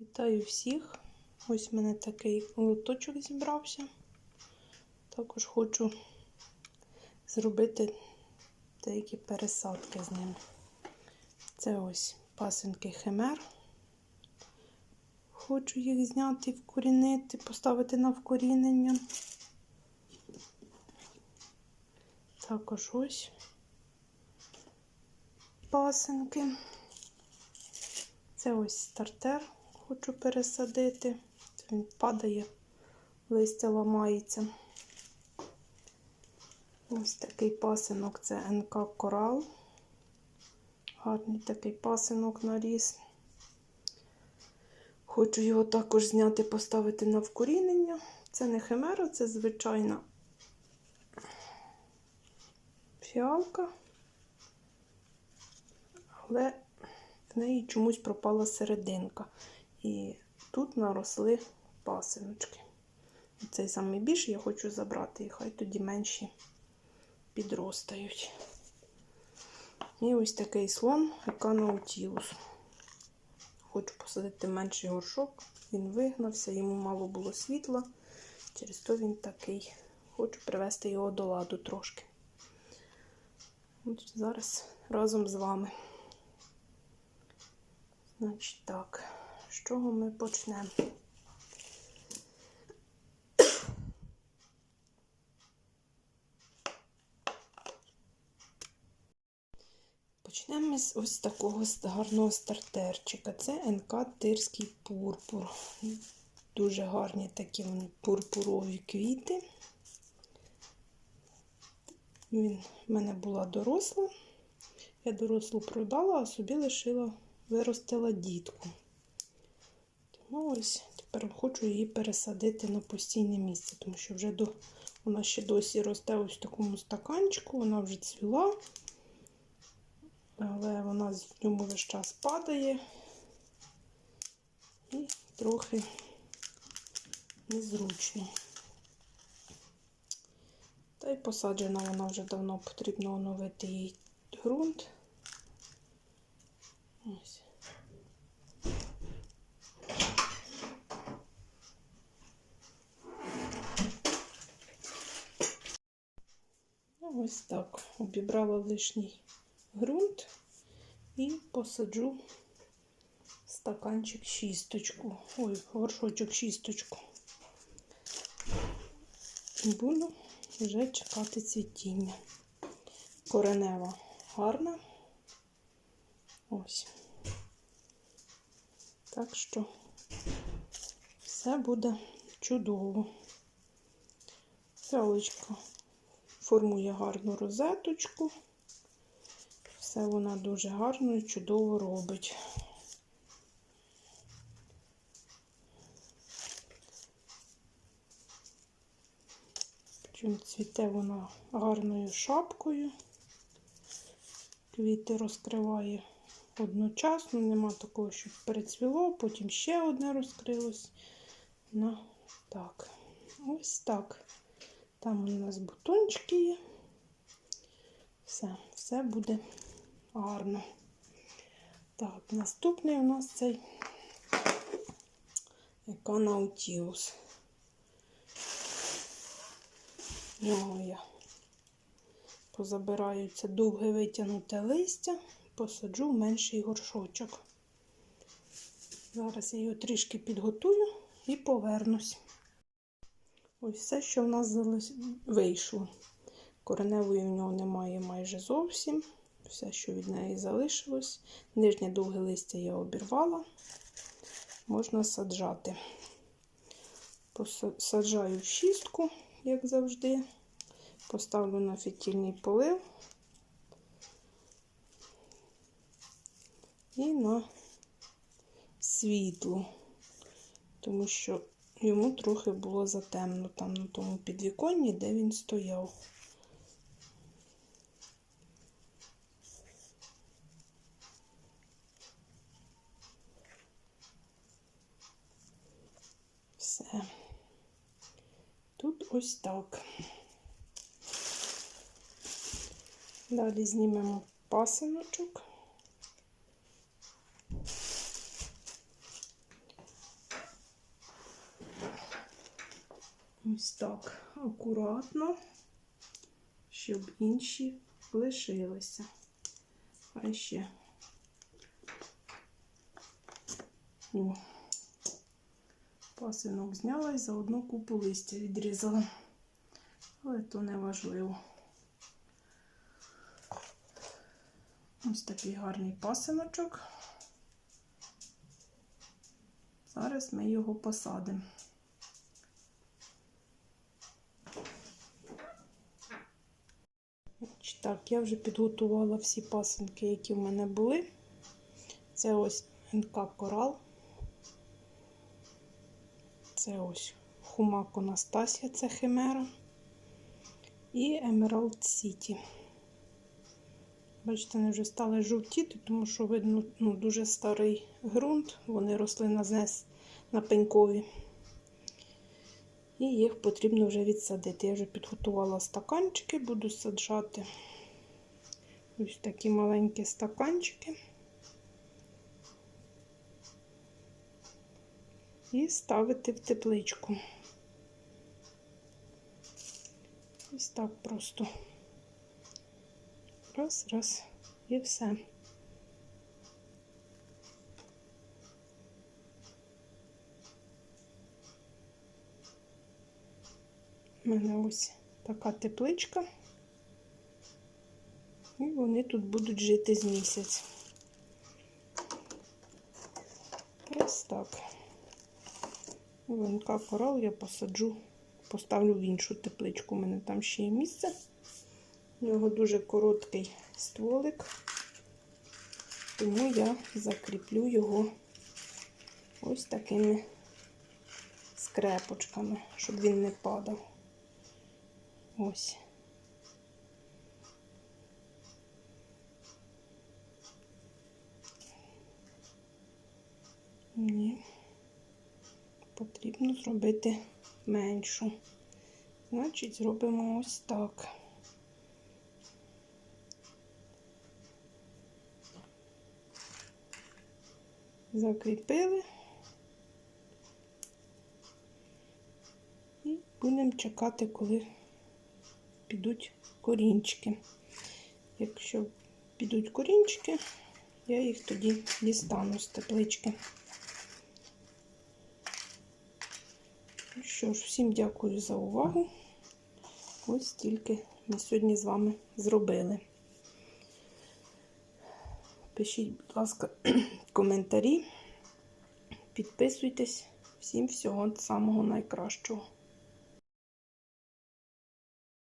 Вітаю всіх! Ось в мене такий лоточок зібрався. Також хочу зробити деякі пересадки з ним. Це ось пасинки химер. Хочу їх зняти, вкорінити, поставити на вкорінення. Також ось пасинки. Це ось стартер хочу пересадити. Він падає, листя ламається. Ось такий пасинок це НК Корал. Гарний такий пасинок наріс. Хочу його також зняти, поставити на вкорінення. Це не химера, це звичайна фіалка. Але в неї чомусь пропала серединка. І тут наросли пасиночки. Цей самий більший я хочу забрати, і хай тоді менші підростають. І ось такий слон Еканаутілус. Хочу посадити менший горшок. Він вигнався, йому мало було світла. Через то він такий. Хочу привести його до ладу трошки. От зараз разом з вами. Значить так, з чого ми почнемо? Почнемо ми з ось такого гарного стартерчика. Це НК Тирський пурпур. Дуже гарні такі вони пурпурові квіти. Він в мене була доросла. Я дорослу продала, а собі лишила, виростила дітку. Тому ось тепер хочу її пересадити на постійне місце, тому що вже до, вона ще досі росте ось в такому стаканчику, вона вже цвіла, але вона в ньому весь час падає і трохи незручно. Та й посаджена вона вже давно потрібно оновити їй ґрунт. Ось. Ось так. Обібрала лишній ґрунт і посаджу стаканчик шісточку. Ой, горшочок шісточку. Буду вже чекати цвітіння. Коренева гарна. Ось. Так що все буде чудово. Фіалочка формує гарну розеточку. Все вона дуже гарно і чудово робить. Причому цвіте вона гарною шапкою. Квіти розкриває одночасно, нема такого, щоб перецвіло, потім ще одне розкрилось. Ну, так, ось так. Там у нас бутончики є. Все, все буде гарно. Так, наступний у нас цей Еканаутіус. Нього я позабираю це довге витягнуте листя, посаджу в менший горшочок. Зараз я його трішки підготую і повернусь. Ось все, що в нас вийшло. Кореневої в нього немає майже зовсім. Все, що від неї залишилось. Нижнє довге листя я обірвала, можна саджати. Посаджаю в шістку, як завжди. Поставлю на фітільний полив і на світло, тому що йому трохи було затемно там на тому підвіконні, де він стояв. Все. Тут ось так. Далі знімемо пасиночок. Ось так, акуратно, щоб інші лишилися. А ще. О, пасинок зняла і заодно купу листя відрізала. Але то не важливо. Ось такий гарний пасиночок. Зараз ми його посадимо. Так, я вже підготувала всі пасинки, які в мене були. Це ось НК Корал. Це ось Хумак Анастасія, це Химера. І Emerald City. Бачите, вони вже стали жовтіти, тому що видно ну, дуже старий ґрунт. Вони росли на знес на пенькові. І їх потрібно вже відсадити. Я вже підготувала стаканчики, буду саджати ось такі маленькі стаканчики. І ставити в тепличку. Ось так просто. Раз, раз, і все. У мене ось така тепличка. І вони тут будуть жити з місяць. Ось так. Венка корал я посаджу, поставлю в іншу тепличку. У мене там ще є місце. У нього дуже короткий стволик, тому я закріплю його ось такими скрепочками, щоб він не падав. Ось. Ні, потрібно зробити меншу. Значить, зробимо ось так. Закріпили і будемо чекати, коли підуть корінчики. Якщо підуть корінчики, я їх тоді дістану з теплички. Ну Що ж, всім дякую за увагу. Ось тільки ми сьогодні з вами зробили. Пишіть, будь ласка, коментарі, підписуйтесь. Всім всього самого найкращого.